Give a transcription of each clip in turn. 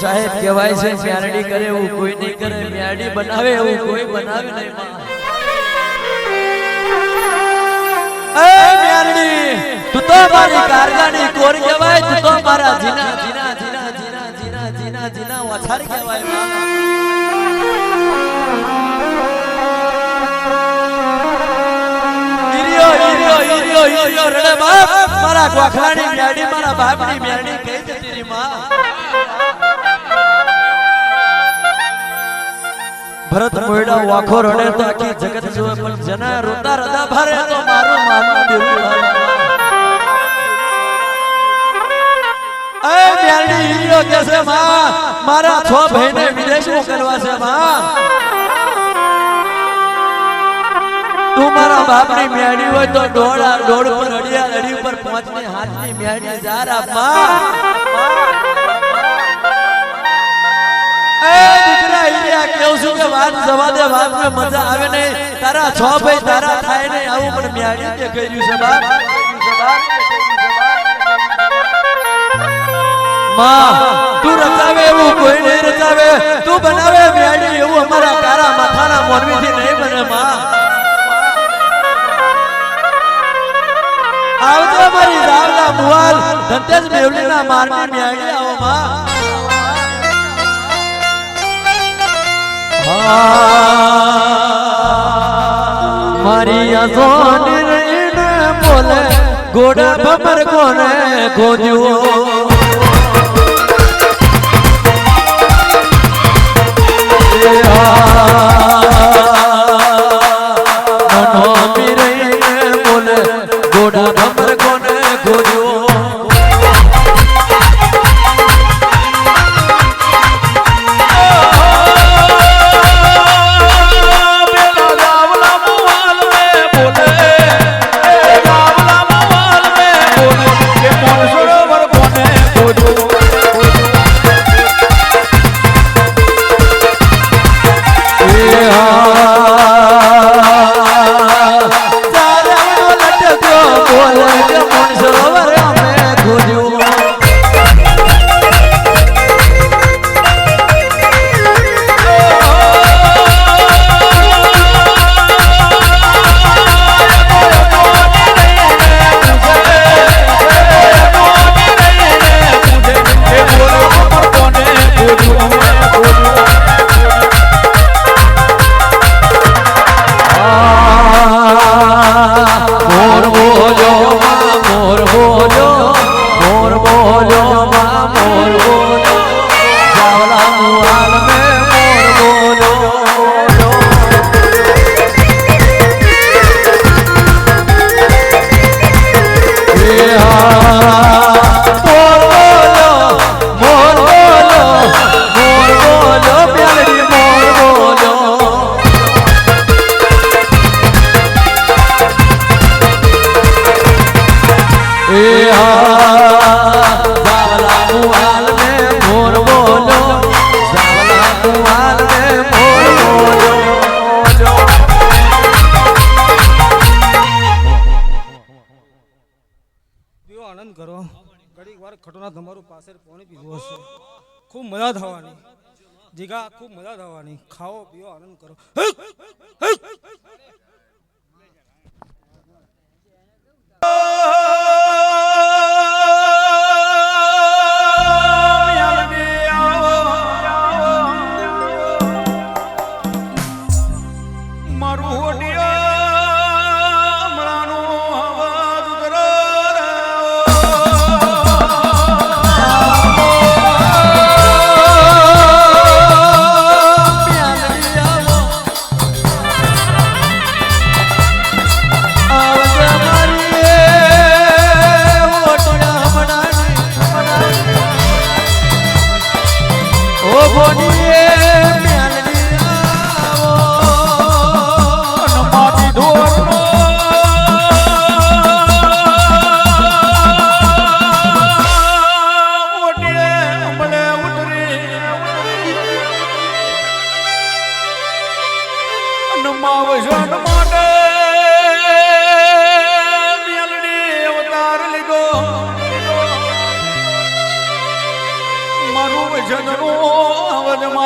સાહેબ કહેવાય છે મ્યારડી કરે એવું કોઈ નહીં કરે. મ્યારડી બનાવે એવું કોઈ બનાવે નહીં. મ્યારડી તું તો મારી કારગાની કોર કહેવાય તું તો મારા જીના જીના જીના જીના જીના જીના જીના વછાર કહેવાયમાં. ઈરિયો ઈરિયો ઈરિયો ઈરિયો રડે બાપ. મારા બાપની મ્યાડી ભરત મોયડા વાખો રડે તો આખી જગત જોવે, પણ જના રોતા રદા ભરે તો મારું માનું મ્યાડી માં, મારા છ ભાઈને વિદેશ મોકલવા છે, માં. તું મારા બાપની મેડી હોય તો ડોળા ડોળ પર અડિયા, અડી પર પહોંચની હાથની મ્યાડી જાર આપા કેવું છું કે વાત જવા દે વાત મે મજા આવે નહીં. તારા છ ભાઈ તારા થાય નહીં. આવું પણ મ્યાડી કે કર્યું છે, બાપ. માં, તું રચાવે એવું કોઈ નહીં રચાવે. તું બનાવે મ્યાડી એવું અમારા તારા માથાના મોરબીથી નહીં બને, માં. આવજો મારી રાવલા મુવાલ. ધંતેજ મેવલીના મારની મ્યાડી આવો, માં. મારી અઝોની રહીને બોલે ગોડા ભમર કોને બોલે ગોડા ખટોના તમારું પાસે પાણી પીવું હશે. ખૂબ મજા થવાની. જીગા, ખૂબ મજા થવાની. ખાઓ પીવો આનંદ કરો. મારું હોડિયા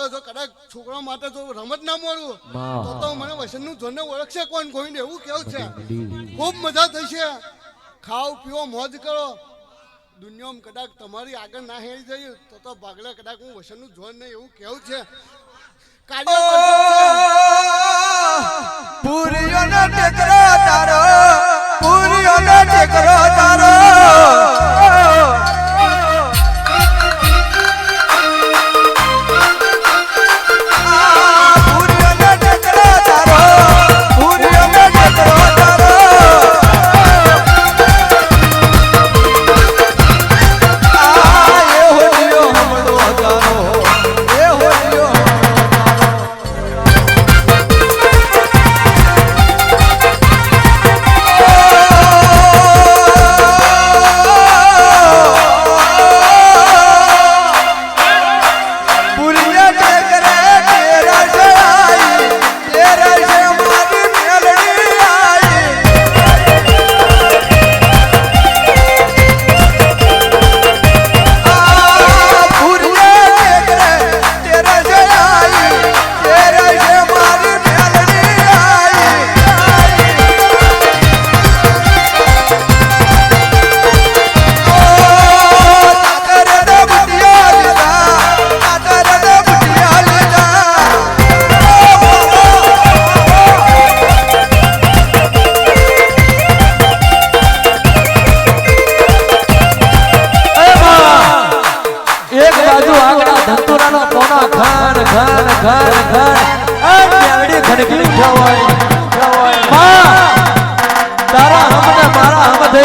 ભાવે જો કદાચ છોકરા માટે જો રમત ના મળવું તો તો મને વસંતનું જોને ઓળખશે કોણ કોઈને એવું કેવું છે. ખૂબ મજા થશે. ખાવ પીવો મોજ કરો. દુનિયામાં કદાચ તમારી આગળ ના હેરી જઈ તો તો ભાગલા કદાચ હું વસંતનું જોન નહીં એવું કેવું છે. પૂરીઓ પૂરીઓનો ટેકરો તારો પૂરીઓનો ટેકરો તારો.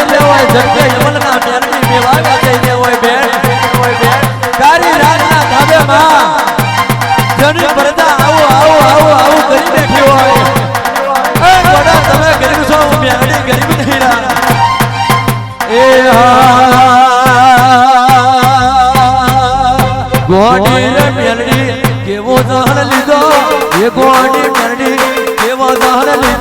બેન હોય આવો કરી બેઠી હોય તમે ગરીબ છો હું. કેવો દહન લીધો? એ ગોડી મેલડી, કેવો દહન લીધો?